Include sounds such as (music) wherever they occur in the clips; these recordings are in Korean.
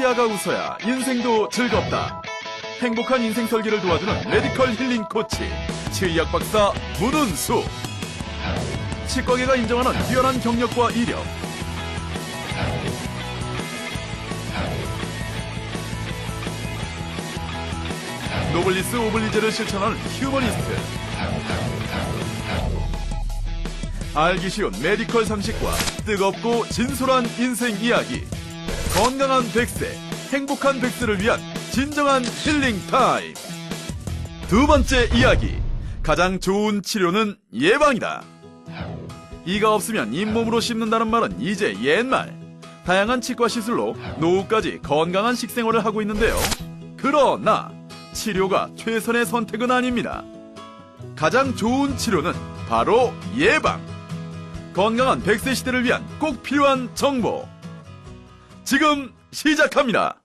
치아가 웃어야 인생도 즐겁다. 행복한 인생 설계를 도와주는 메디컬 힐링 코치 치의학 박사 문은수. 치과계가 인정하는 뛰어난 경력과 이력. 노블리스 오블리제를 실천하는 휴머니스트. 알기 쉬운 메디컬 상식과 뜨겁고 진솔한 인생 이야기. 건강한 100세, 행복한 100세를 위한 진정한 힐링 타임. 두 번째 이야기. 가장 좋은 치료는 예방이다. 이가 없으면 잇몸으로 씹는다는 말은 이제 옛말. 다양한 치과 시술로 노후까지 건강한 식생활을 하고 있는데요. 그러나 치료가 최선의 선택은 아닙니다. 가장 좋은 치료는 바로 예방. 건강한 100세 시대를 위한 꼭 필요한 정보. 지금 시작합니다.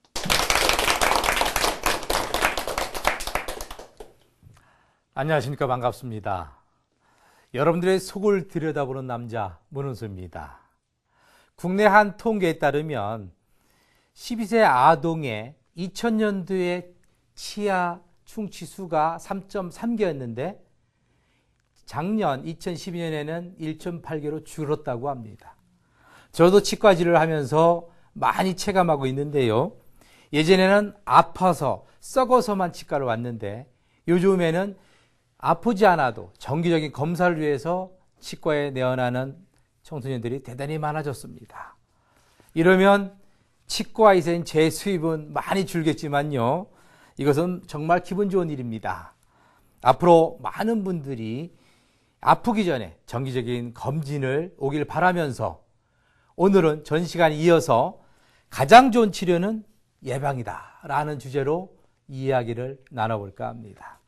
안녕하십니까 반갑습니다. 여러분들의 속을 들여다보는 남자 문은수입니다. 국내 한 통계에 따르면 12세 아동의 2000년도에 치아 충치 수가 3.3개였는데 작년 2012년에는 1.8개로 줄었다고 합니다. 저도 치과질을 하면서 많이 체감하고 있는데요. 예전에는 아파서 썩어서만 치과를 왔는데 요즘에는 아프지 않아도 정기적인 검사를 위해서 치과에 내원하는 청소년들이 대단히 많아졌습니다. 이러면 치과에서인 제 수입은 많이 줄겠지만요. 이것은 정말 기분 좋은 일입니다. 앞으로 많은 분들이 아프기 전에 정기적인 검진을 오길 바라면서 오늘은 전 시간 이어서 가장 좋은 치료는 예방이다 라는 주제로 이야기를 나눠볼까 합니다.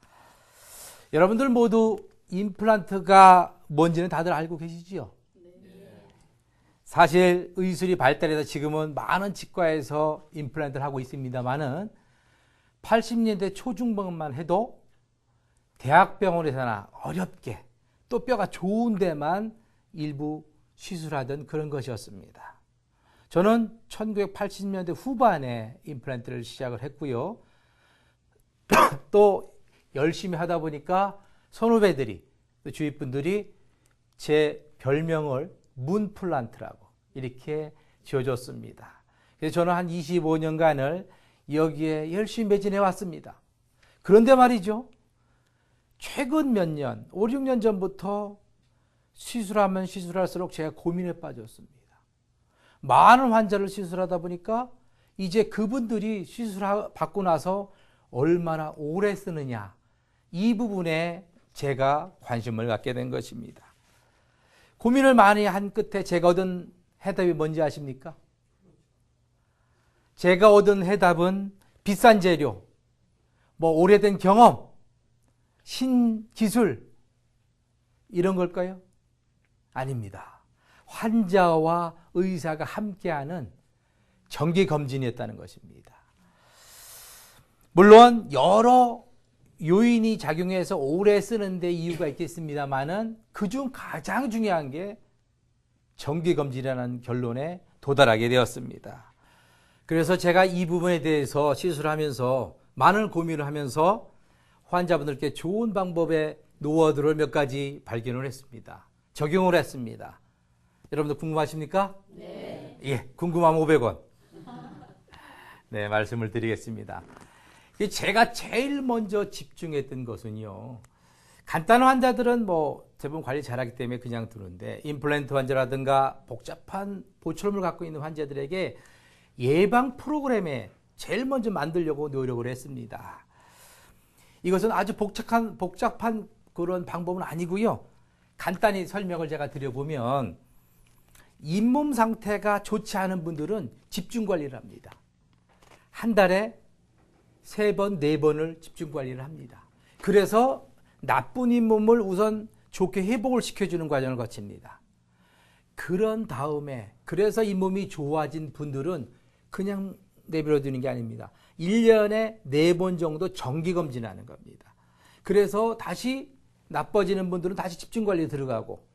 여러분들 모두 임플란트가 뭔지는 다들 알고 계시지요? 사실 의술이 발달해서 지금은 많은 치과에서 임플란트를 하고 있습니다만은 80년대 초중반만 해도 대학병원에서나 어렵게 또 뼈가 좋은 데만 일부 시술하던 그런 것이었습니다. 저는 1980년대 후반에 임플란트를 시작을 했고요. (coughs) 또 열심히 하다 보니까 선후배들이 또 주위 분들이 제 별명을 문플란트라고 이렇게 지어줬습니다. 그래서 저는 한 25년간을 여기에 열심히 매진해 왔습니다. 그런데 말이죠. 최근 몇 년, 5, 6년 전부터 시술하면 시술할수록 제가 고민에 빠졌습니다. 많은 환자를 시술하다 보니까 이제 그분들이 시술 받고 나서 얼마나 오래 쓰느냐 이 부분에 제가 관심을 갖게 된 것입니다. 고민을 많이 한 끝에 제가 얻은 해답이 뭔지 아십니까? 제가 얻은 해답은 비싼 재료, 뭐 오래된 경험, 신기술 이런 걸까요? 아닙니다. 환자와 의사가 함께하는 정기 검진이었다는 것입니다. 물론 여러 요인이 작용해서 오래 쓰는데 이유가 있겠습니다만은 그중 가장 중요한 게 정기 검진이라는 결론에 도달하게 되었습니다. 그래서 제가 이 부분에 대해서 시술하면서 많은 고민을 하면서 환자분들께 좋은 방법의 노하우들을 몇 가지 발견을 했습니다. 적용을 했습니다. 여러분들 궁금하십니까? 네. 예, 궁금하면 500원. 네, 말씀을 드리겠습니다. 제가 제일 먼저 집중했던 것은요. 간단한 환자들은 뭐 대부분 관리 잘하기 때문에 그냥 두는데 임플란트 환자라든가 복잡한 보철물 갖고 있는 환자들에게 예방 프로그램에 제일 먼저 만들려고 노력을 했습니다. 이것은 아주 복잡한 복잡한 그런 방법은 아니고요. 간단히 설명을 제가 드려보면 잇몸 상태가 좋지 않은 분들은 집중 관리를 합니다. 한 달에 세 번, 네 번을 집중 관리를 합니다. 그래서 나쁜 잇몸을 우선 좋게 회복을 시켜주는 과정을 거칩니다. 그런 다음에 그래서 잇몸이 좋아진 분들은 그냥 내버려 두는 게 아닙니다. 1년에 4번 정도 정기 검진하는 겁니다. 그래서 다시 나빠지는 분들은 다시 집중 관리에 들어가고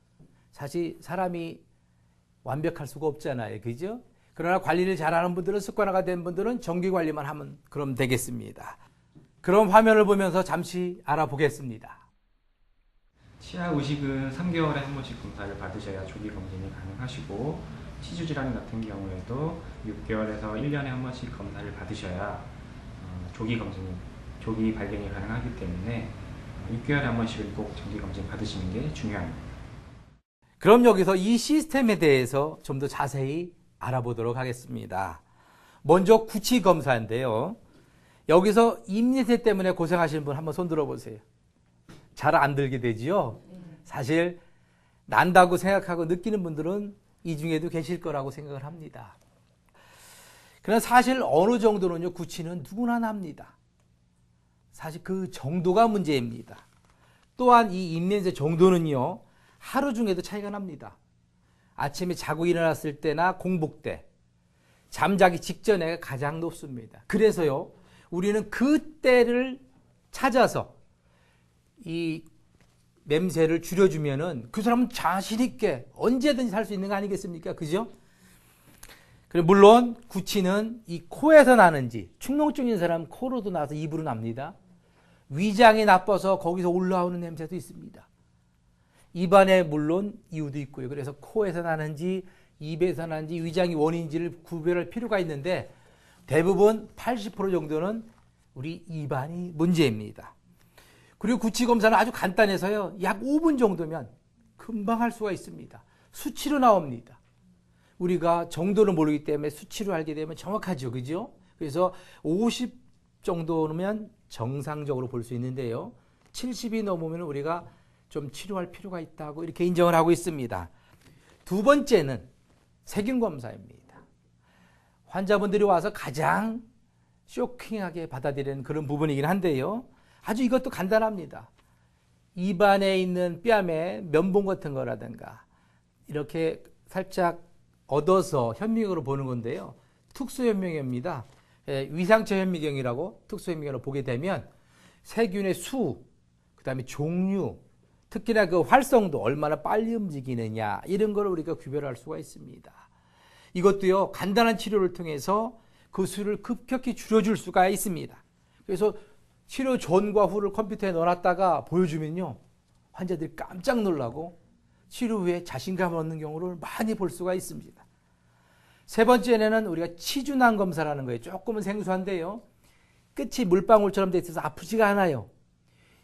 사실 사람이 완벽할 수가 없잖아요. 그죠? 그러나 관리를 잘하는 분들은 습관화가 된 분들은 정기 관리만 하면 그럼 되겠습니다. 그럼 화면을 보면서 잠시 알아보겠습니다. 치아 의식은 3개월에 한 번씩 검사를 받으셔야 조기 검진이 가능하시고 치주 질환 같은 경우에도 6개월에서 1년에 한 번씩 검사를 받으셔야 어, 조기 검진, 조기 발견이 가능하기 때문에 6개월에 한 번씩은 꼭 정기 검진 받으시는 게 중요합니다. 그럼 여기서 이 시스템에 대해서 좀 더 자세히 알아보도록 하겠습니다. 먼저 구치 검사인데요. 여기서 입니세 때문에 고생하시는 분 한번 손 들어보세요. 잘 안 들게 되지요? 사실 난다고 생각하고 느끼는 분들은 이 중에도 계실 거라고 생각을 합니다. 그러나 사실 어느 정도는요, 구치는 누구나 납니다. 사실 그 정도가 문제입니다. 또한 이 입냄새 정도는요, 하루 중에도 차이가 납니다. 아침에 자고 일어났을 때나 공복 때, 잠자기 직전에 가장 높습니다. 그래서요, 우리는 그때를 찾아서 이 냄새를 줄여주면은 그 사람은 자신있게 언제든지 살 수 있는 거 아니겠습니까? 그죠? 그리고 물론 구치는 이 코에서 나는지 축농증인 사람 코로도 나서 입으로 납니다. 위장이 나빠서 거기서 올라오는 냄새도 있습니다. 입안에 물론 이유도 있고요. 그래서 코에서 나는지 입에서 나는지 위장이 원인지를 구별할 필요가 있는데 대부분 80% 정도는 우리 입안이 문제입니다. 그리고 구치 검사는 아주 간단해서요. 약 5분 정도면 금방 할 수가 있습니다. 수치로 나옵니다. 우리가 정도를 모르기 때문에 수치로 알게 되면 정확하죠. 그죠? 그래서 50 정도면 정상적으로 볼 수 있는데요. 70이 넘으면 우리가 좀 치료할 필요가 있다고 이렇게 인정을 하고 있습니다. 두 번째는 세균 검사입니다. 환자분들이 와서 가장 쇼킹하게 받아들이는 그런 부분이긴 한데요. 아주 이것도 간단합니다. 입안에 있는 뺨에 면봉 같은 거라든가 이렇게 살짝 얻어서 현미경으로 보는 건데요. 특수현미경입니다. 예, 위상처 현미경이라고 특수현미경으로 보게 되면 세균의 수, 그 다음에 종류, 특히나 그 활성도 얼마나 빨리 움직이느냐 이런 걸 우리가 구별할 수가 있습니다. 이것도요 간단한 치료를 통해서 그 수를 급격히 줄여줄 수가 있습니다. 그래서 치료 전과 후를 컴퓨터에 넣어놨다가 보여주면요 환자들이 깜짝 놀라고 치료 후에 자신감을 얻는 경우를 많이 볼 수가 있습니다. 세 번째는 우리가 치주난 검사라는 거예요. 조금은 생소한데요. 끝이 물방울처럼 돼 있어서 아프지가 않아요.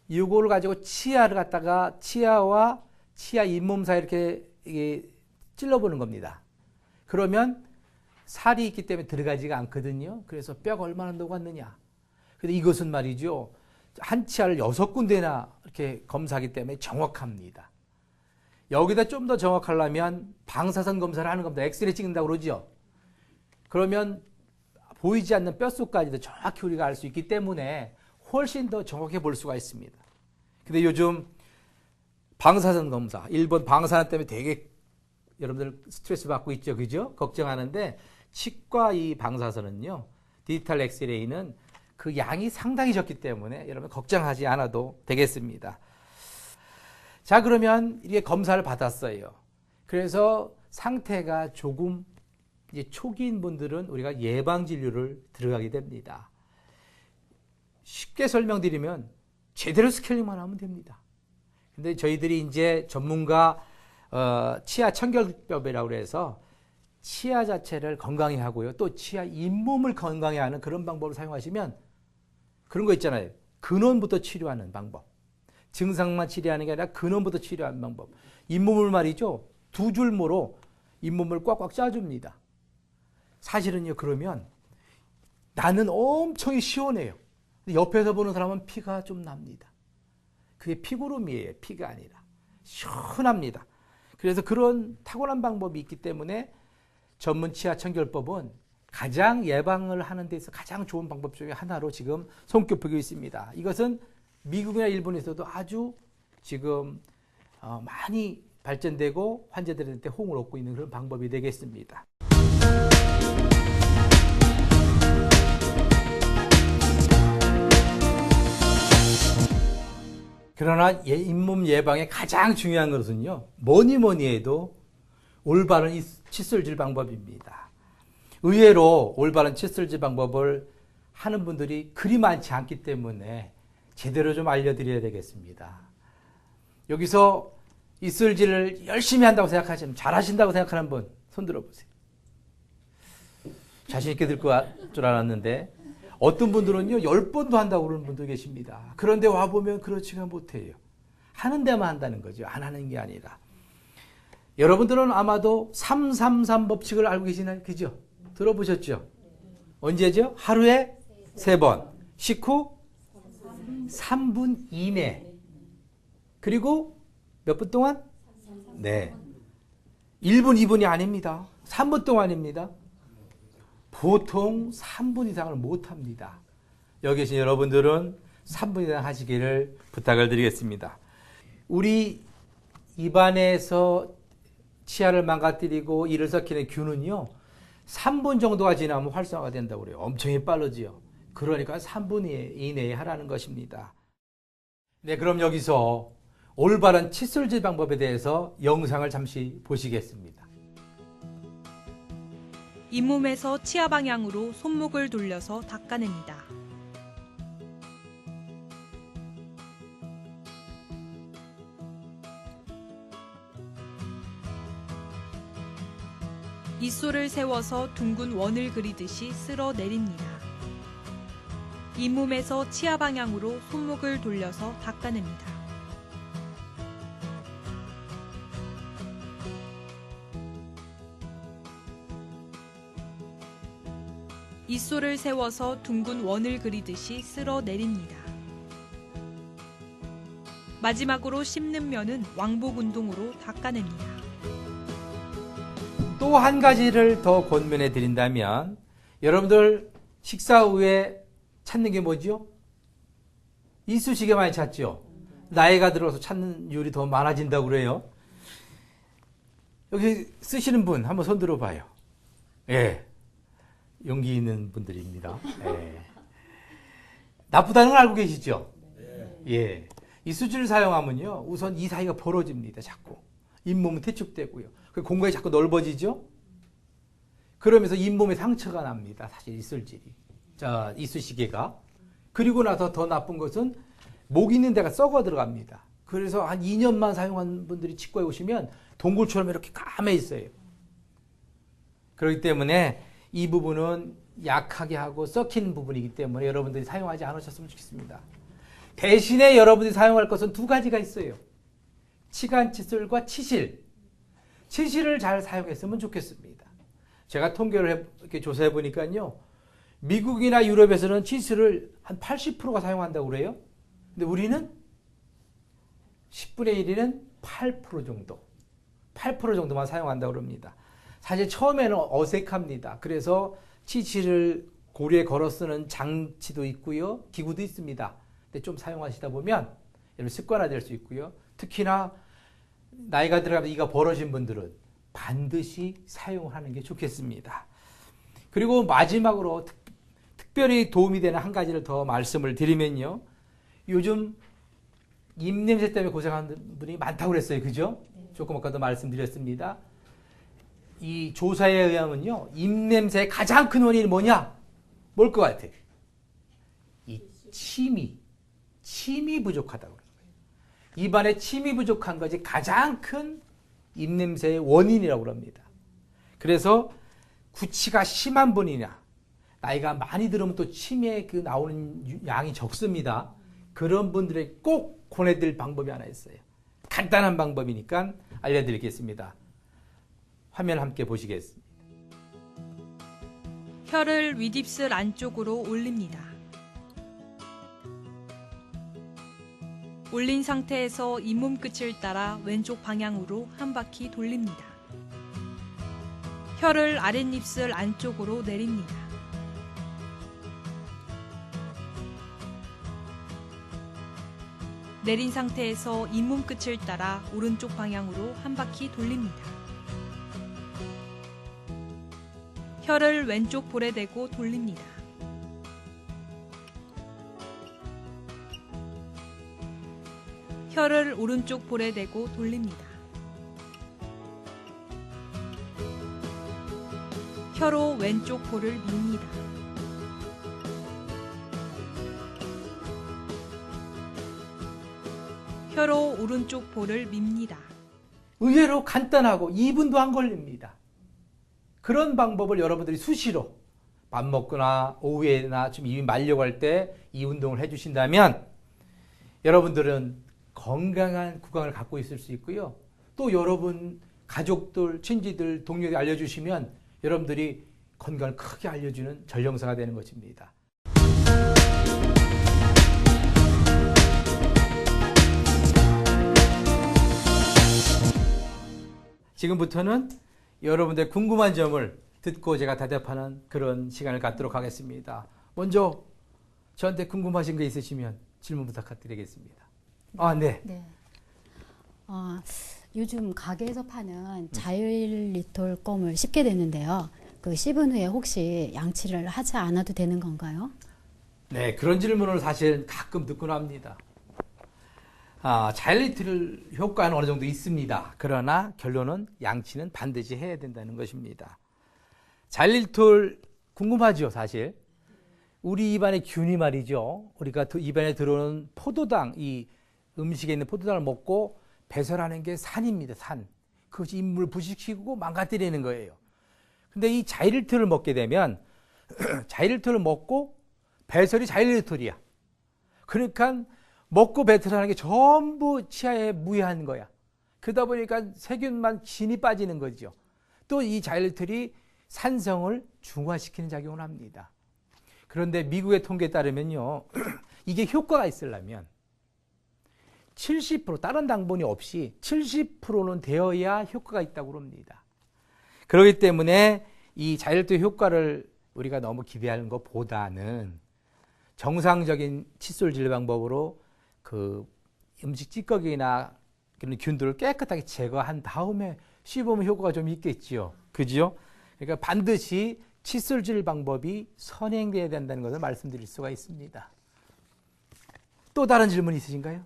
이거를 가지고 치아를 갖다가 치아와 치아 잇몸 사이 이렇게 찔러보는 겁니다. 그러면 살이 있기 때문에 들어가지가 않거든요. 그래서 뼈가 얼마나 녹았느냐. 근데 이것은 말이죠. 한 치아를 여섯 군데나 이렇게 검사하기 때문에 정확합니다. 여기다 좀 더 정확하려면 방사선 검사를 하는 겁니다. 엑스레이 찍는다고 그러죠. 그러면 보이지 않는 뼛속까지도 정확히 우리가 알 수 있기 때문에 훨씬 더 정확히 볼 수가 있습니다. 근데 요즘 방사선 검사, 일본 방사선 때문에 되게 여러분들 스트레스 받고 있죠. 그죠? 걱정하는데 치과 이 방사선은요. 디지털 엑스레이는 그 양이 상당히 적기 때문에 여러분 걱정하지 않아도 되겠습니다. 자, 그러면 이게 검사를 받았어요. 그래서 상태가 조금 이제 초기인 분들은 우리가 예방 진료를 들어가게 됩니다. 쉽게 설명드리면 제대로 스케일링만 하면 됩니다. 근데 저희들이 이제 전문가 어, 치아 청결법이라고 해서 치아 자체를 건강히 하고요. 또 치아 잇몸을 건강히 하는 그런 방법을 사용하시면 그런 거 있잖아요. 근원부터 치료하는 방법. 증상만 치료하는 게 아니라 근원부터 치료하는 방법. 잇몸을 말이죠. 두 줄모로 잇몸을 꽉꽉 짜줍니다. 사실은요, 그러면 나는 엄청 시원해요. 옆에서 보는 사람은 피가 좀 납니다. 그게 피구름이에요. 피가 아니라. 시원합니다. 그래서 그런 탁월한 방법이 있기 때문에 전문 치아 청결법은 가장 예방을 하는 데서 가장 좋은 방법 중에 하나로 지금 손꼽히고 있습니다. 이것은 미국이나 일본에서도 아주 지금 어, 많이 발전되고 환자들한테 호응을 얻고 있는 그런 방법이 되겠습니다. 그러나 예- 잇몸 예방의 가장 중요한 것은요, 뭐니 뭐니 해도 올바른 이 칫솔질 방법입니다. 의외로 올바른 칫솔질 방법을 하는 분들이 그리 많지 않기 때문에 제대로 좀 알려드려야 되겠습니다. 여기서 이슬질을 열심히 한다고 생각하시면 잘하신다고 생각하는 분 손 들어 보세요. 자신 있게 들줄 알았는데 어떤 분들은요 열 번도 한다고 그러는 분도 계십니다. 그런데 와 보면 그렇지가 못해요. 하는 데만 한다는 거죠. 안 하는 게 아니라. 여러분들은 아마도 333 법칙을 알고 계시나요? 그죠? 들어보셨죠? 언제죠? 하루에 세 번. 식후 3분 이내. 그리고 몇 분 동안? 네. 1분, 2분이 아닙니다. 3분 동안입니다. 보통 3분 이상을 못 합니다. 여기 계신 여러분들은 3분 이상 하시기를 부탁을 드리겠습니다. 우리 입안에서 치아를 망가뜨리고 이를 썩히는 균은요, 3분 정도가 지나면 활성화가 된다고 그래요. 엄청 빠르지요. 그러니까 3분 이내에 하라는 것입니다. 네, 그럼 여기서 올바른 칫솔질 방법에 대해서 영상을 잠시 보시겠습니다. 잇몸에서 치아 방향으로 손목을 돌려서 닦아냅니다. 입술을 세워서 둥근 원을 그리듯이 쓸어 내립니다. 잇몸에서 치아 방향으로 손목을 돌려서 닦아냅니다. 입술을 세워서 둥근 원을 그리듯이 쓸어 내립니다. 마지막으로 씹는 면은 왕복 운동으로 닦아냅니다. 또 한 가지를 더 권면해 드린다면 여러분들 식사 후에 찾는 게 뭐죠? 이쑤시개 많이 찾죠? 나이가 들어서 찾는 율이 더 많아진다고 그래요. 여기 쓰시는 분 한번 손 들어봐요. 예. 용기 있는 분들입니다. 예. 나쁘다는 걸 알고 계시죠? 예. 이쑤지를 사용하면요. 우선 이 사이가 벌어집니다. 자꾸. 잇몸은 퇴축되고요. 그 공간이 자꾸 넓어지죠? 그러면서 잇몸에 상처가 납니다. 사실 이슬질이. 자, 이쑤시개가. 그리고 나서 더 나쁜 것은 목 있는 데가 썩어 들어갑니다. 그래서 한 2년만 사용한 분들이 치과에 오시면 동굴처럼 이렇게 까매 있어요. 그렇기 때문에 이 부분은 약하게 하고 썩히는 부분이기 때문에 여러분들이 사용하지 않으셨으면 좋겠습니다. 대신에 여러분들이 사용할 것은 두 가지가 있어요. 치간 칫솔과 치실. 치실을 잘 사용했으면 좋겠습니다. 제가 통계를 해- 이렇게 조사해 보니까요. 미국이나 유럽에서는 치실을 한 80%가 사용한다고 그래요. 근데 우리는 10분의 1이는 8% 정도. 8% 정도만 사용한다고 그럽니다. 사실 처음에는 어색합니다. 그래서 치실을 고리에 걸어 쓰는 장치도 있고요. 기구도 있습니다. 근데 좀 사용하시다 보면 여러분 습관화될 수 있고요. 특히나 나이가 들어가면 이가 벌어진 분들은 반드시 사용하는 게 좋겠습니다. 그리고 마지막으로 특, 특별히 도움이 되는 한 가지를 더 말씀을 드리면요. 요즘 입냄새 때문에 고생하는 분이 많다고 그랬어요. 그죠? 조금 아까도 말씀드렸습니다. 이 조사에 의하면요. 입냄새의 가장 큰 원인이 뭐냐? 뭘 것 같아? 이 침이. 침이 부족하다고 그래요. 입안에 침이 부족한 것이 가장 큰 입냄새의 원인이라고 합니다. 그래서 구취가 심한 분이나 나이가 많이 들으면 또 침에 그 나오는 유- 양이 적습니다. 그런 분들에게 꼭 권해드릴 방법이 하나 있어요. 간단한 방법이니까 알려드리겠습니다. 화면 함께 보시겠습니다. 혀를 윗입술 안쪽으로 올립니다. 올린 상태에서 잇몸 끝을 따라 왼쪽 방향으로 한 바퀴 돌립니다. 혀를 아랫입술 안쪽으로 내립니다. 내린 상태에서 잇몸 끝을 따라 오른쪽 방향으로 한 바퀴 돌립니다. 혀를 왼쪽 볼에 대고 돌립니다. 혀를 오른쪽 볼에 대고 돌립니다. 혀로 왼쪽 볼을 밉니다. 혀로 오른쪽 볼을 밉니다. 의외로 간단하고 2분도 안 걸립니다. 그런 방법을 여러분들이 수시로 밥 먹거나 오후에나 좀 입이 말려고 할 때 이 운동을 해주신다면 여러분들은 건강한 구강을 갖고 있을 수 있고요. 또 여러분 가족들, 친지들, 동료들 알려주시면 여러분들이 건강을 크게 알려주는 전령사가 되는 것입니다. 지금부터는 여러분들 궁금한 점을 듣고 제가 대답하는 그런 시간을 갖도록 하겠습니다. 먼저 저한테 궁금하신 거 있으시면 질문 부탁드리겠습니다. 아, 네. 네. 어, 요즘 가게에서 파는 자일리톨 껌을 씹게 되는데요. 그 씹은 후에 혹시 양치를 하지 않아도 되는 건가요? 네, 그런 질문을 사실 가끔 듣곤 합니다. 아, 자일리틀 효과는 어느 정도 있습니다. 그러나 결론은 양치는 반드시 해야 된다는 것입니다. 자일리톨 궁금하죠, 사실. 우리 입안의 균이 말이죠. 우리가 그 입안에 들어오는 포도당, 이 음식에 있는 포도당을 먹고 배설하는 게 산입니다, 산. 그것이 인물 부식시키고 망가뜨리는 거예요. 근데 이 자일리톨을 먹게 되면 (clears throat) 자일리톨을 먹고 배설이 자일리톨이야. 그러니까 먹고 배설하는 게 전부 치아에 무해한 거야. 그러다 보니까 세균만 진이 빠지는 거죠. 또 이 자일리톨이 산성을 중화시키는 작용을 합니다. 그런데 미국의 통계에 따르면요. (clears throat) 이게 효과가 있으려면 70% 다른 당분이 없이 70%는 되어야 효과가 있다고 합니다. 그렇기 때문에 이 자일리톨 효과를 우리가 너무 기대하는 것보다는 정상적인 칫솔 질 방법으로 그 음식 찌꺼기나 그런 균들을 깨끗하게 제거한 다음에 씹으면 효과가 좀 있겠지요. 그지요? 그러니까 반드시 칫솔 질 방법이 선행돼야 된다는 것을 말씀드릴 수가 있습니다. 또 다른 질문 있으신가요?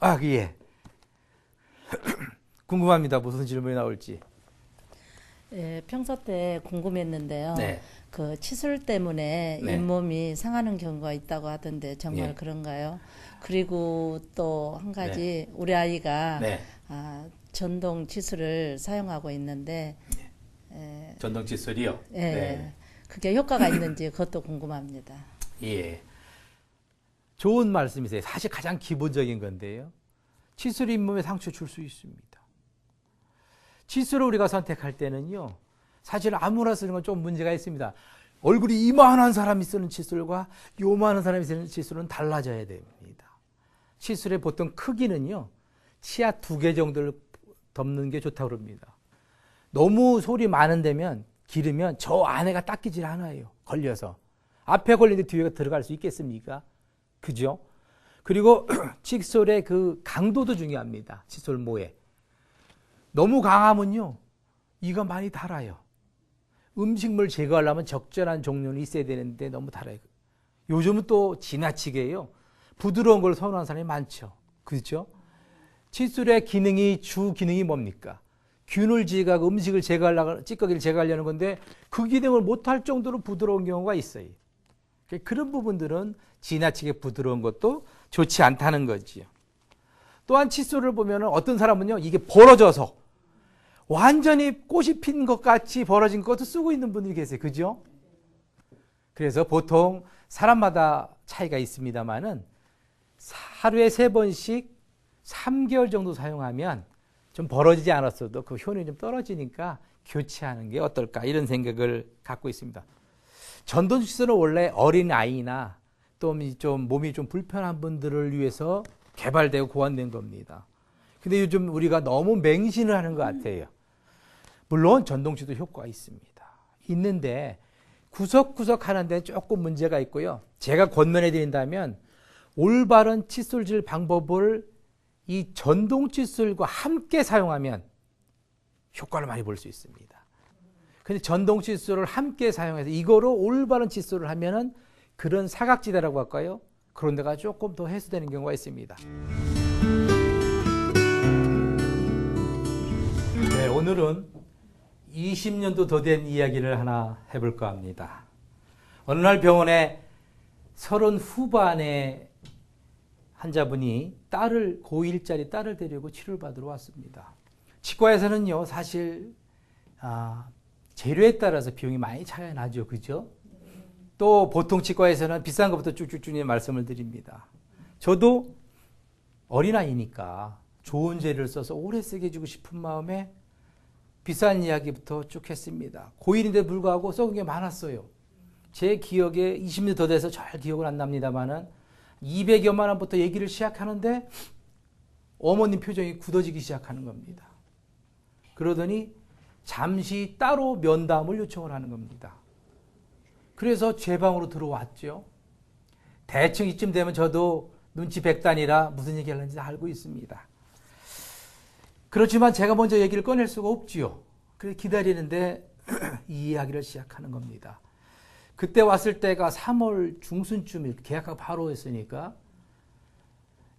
아, 예. (clears throat) 궁금합니다. 무슨 질문이 나올지. 예, 평소 때 궁금했는데요. 네. 그 치술 때문에 네. 잇몸이 상하는 경우가 있다고 하던데 정말 예. 그런가요? 그리고 또 한 가지 우리 아이가 네. 아, 전동 치술을 사용하고 있는데 예, 전동 칫솔이요? 예, 네. 그게 효과가 있는지 그것도 궁금합니다. 예. 좋은 말씀이세요. 사실 가장 기본적인 건데요. 칫솔이 잇몸에 상처 줄 수 있습니다. 칫솔을 우리가 선택할 때는요. 사실 아무나 쓰는 건 좀 문제가 있습니다. 얼굴이 이만한 사람이 쓰는 칫솔과 요만한 사람이 쓰는 칫솔은 달라져야 됩니다. 칫솔의 보통 크기는요. 치아 두 개 정도를 덮는 게 좋다고 그럽니다. 너무 솔이 많은 데면 기르면 저 안에가 닦이질 않아요. 걸려서. 앞에 걸리는데 뒤에가 들어갈 수 있겠습니까? 그죠? 그리고 (clears throat) 칫솔의 그 강도도 중요합니다. 칫솔 모에. 너무 강하면요. 이가 많이 달아요. 음식물 제거하려면 적절한 종류는 있어야 되는데 너무 달아요. 요즘은 또 지나치게요. 부드러운 걸 선호하는 사람이 많죠. 그렇죠? 칫솔의 기능이 주 기능이 뭡니까? 균을 제거하고 음식을 제거하려고 찌꺼기를 제거하려는 건데 그 기능을 못할 정도로 부드러운 경우가 있어요. 그런 부분들은 지나치게 부드러운 것도 좋지 않다는 거지요. 또한 칫솔을 보면 어떤 사람은요 이게 벌어져서 완전히 꽃이 핀 것 같이 벌어진 것도 쓰고 있는 분들이 계세요. 그죠? 그래서 보통 사람마다 차이가 있습니다만은 하루에 세 번씩 3개월 정도 사용하면 좀 벌어지지 않았어도 그 효능이 좀 떨어지니까 교체하는 게 어떨까 이런 생각을 갖고 있습니다. 전동 칫솔은 원래 어린 아이나 또 좀 몸이 좀 불편한 분들을 위해서 개발되고 고안된 겁니다. 근데 요즘 우리가 너무 맹신을 하는 것 같아요. 물론 전동치도 효과가 있습니다. 있는데 구석구석 하는데 조금 문제가 있고요. 제가 권면해 드린다면 올바른 칫솔질 방법을 이 전동 칫솔과 함께 사용하면 효과를 많이 볼 수 있습니다. 근데 전동 칫솔을 함께 사용해서 이거로 올바른 칫솔을 하면은 그런 사각지대라고 할까요? 그런 데가 조금 더 해소되는 경우가 있습니다. 네, 오늘은 20년도 더 된 이야기를 하나 해볼까 합니다. 어느 날 병원에 서른 후반의 환자분이 딸을 고1짜리 딸을 데리고 치료를 받으러 왔습니다. 치과에서는요 사실 아, 재료에 따라서 비용이 많이 차이가 나죠, 그죠? 또 보통 치과에서는 비싼 것부터 쭉쭉쭉 말씀을 드립니다. 저도 어린아이니까 좋은 재료를 써서 오래 쓰게 해주고 싶은 마음에 비싼 이야기부터 쭉 했습니다. 고1인데 불구하고 썩은 게 많았어요. 제 기억에 20년 더 돼서 잘 기억은 안 납니다만은 200여만 원부터 얘기를 시작하는데 어머님 표정이 굳어지기 시작하는 겁니다. 그러더니 잠시 따로 면담을 요청을 하는 겁니다. 그래서 제 방으로 들어왔죠. 대충 이쯤 되면 저도 눈치 백단이라 무슨 얘기 하는지 알고 있습니다. 그렇지만 제가 먼저 얘기를 꺼낼 수가 없지요. 그래서 기다리는데 (clears throat) 이 이야기를 시작하는 겁니다. 그때 왔을 때가 3월 중순쯤 계약하고 바로 했으니까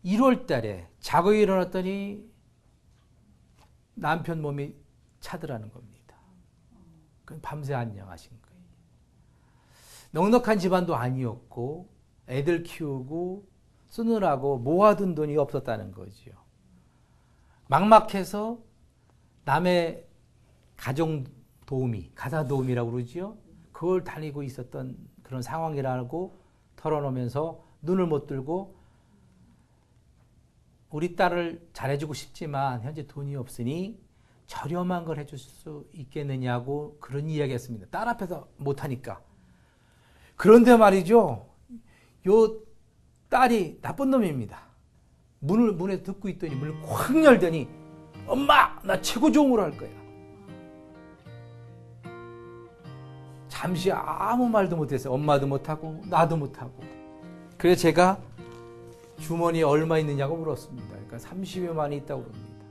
1월 달에 자고 일어났더니 남편 몸이 차더라는 겁니다. 밤새 안녕하신 거예요. 넉넉한 집안도 아니었고 애들 키우고 쓰느라고 모아둔 돈이 없었다는 거죠. 막막해서 남의 가정 도우미, 가사 도우미라고 그러지요. 그걸 다니고 있었던 그런 상황이라고 털어놓으면서 눈을 못 들고 우리 딸을 잘해주고 싶지만 현재 돈이 없으니 저렴한 걸 해줄 수 있겠느냐고 그런 이야기 했습니다. 딸 앞에서 못하니까. 그런데 말이죠. 요 딸이 나쁜 놈입니다. 문을 문에 듣고 있더니 문을 확 열더니 엄마 나 최고 좋은 걸 할 거야. 잠시 아무 말도 못했어요. 엄마도 못하고 나도 못하고. 그래서 제가 주머니에 얼마 있느냐고 물었습니다. 그러니까 30여만 원이 있다고 그럽니다.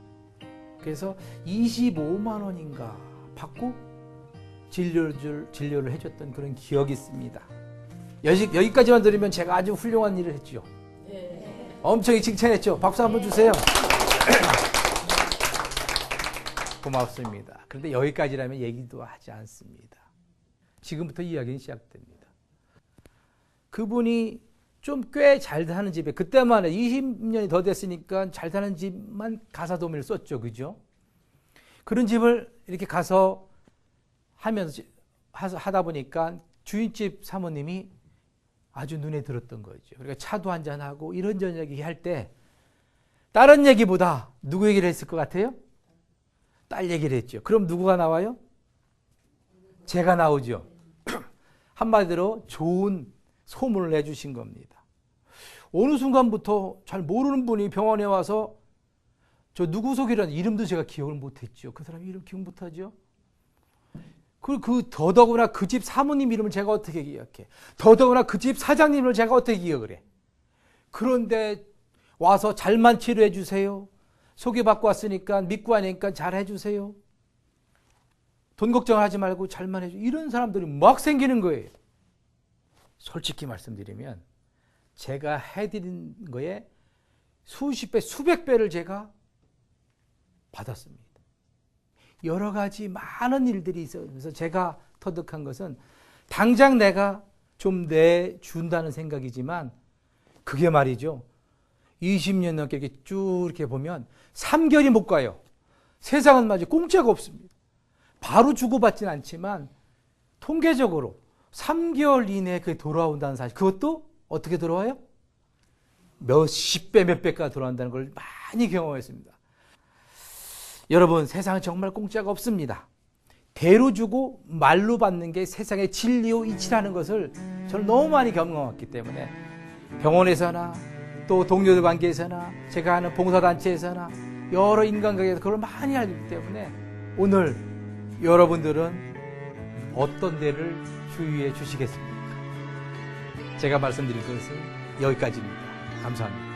그래서 25만 원인가 받고 진료를, 진료를 해줬던 그런 기억이 있습니다. 여기, 여기까지만 들으면 제가 아주 훌륭한 일을 했죠. 엄청 칭찬했죠. 박수 한번 주세요. (coughs) 고맙습니다. 그런데 여기까지라면 얘기도 하지 않습니다. 지금부터 이야기는 시작됩니다. 그분이 좀 꽤 잘 사는 집에 그때만 해 20년이 더 됐으니까 잘 사는 집만 가사 도우미를 썼죠. 그죠? 그런 집을 이렇게 가서 하면서 하다 보니까 주인집 사모님이 아주 눈에 들었던 거죠. 그러니까 차도 한잔 하고 이런저런 얘기 할 때 다른 얘기보다 누구 얘기를 했을 것 같아요? 딸 얘기를 했죠. 그럼 누구가 나와요? 제가 나오죠. (clears throat) 한마디로 좋은 소문을 내주신 겁니다. 어느 순간부터 잘 모르는 분이 병원에 와서 저 누구 소개라는 이름도 제가 기억을 못했죠. 그 사람 이름 기억 못하죠. 그리고 그 더더구나 그 집 사모님 이름을 제가 어떻게 기억해? 더더구나 그 집 사장님을 제가 어떻게 기억을 해? 그런데 와서 잘만 치료해 주세요. 소개받고 왔으니까 믿고 하니까 잘 해주세요. 돈 걱정하지 말고 잘만 해줘. 이런 사람들이 막 생기는 거예요. 솔직히 말씀드리면 제가 해드린 거에 수십 배, 수백 배를 제가 받았습니다. 여러 가지 많은 일들이 있어서 제가 터득한 것은 당장 내가 좀 내준다는 생각이지만 그게 말이죠. 20년 넘게 이렇게 쭉 이렇게 보면 3개월이 못 가요. 세상은 마치 공짜가 없습니다. 바로 주고받지는 않지만 통계적으로 3개월 이내에 그게 돌아온다는 사실. 그것도 어떻게 돌아와요? 몇십 배, 몇 배가 돌아온다는 걸 많이 경험했습니다. 여러분, 세상은 정말 공짜가 없습니다. 대로 주고 말로 받는 게 세상의 진리요 이치라는 것을 저는 너무 많이 경험했기 때문에 병원에서나 또 동료들 관계에서나 제가 하는 봉사단체에서나 여러 인간관계에서 그걸 많이 알기 때문에 오늘 여러분들은 어떤 데를 주의해 주시겠습니까? 제가 말씀드릴 것은 여기까지입니다. 감사합니다.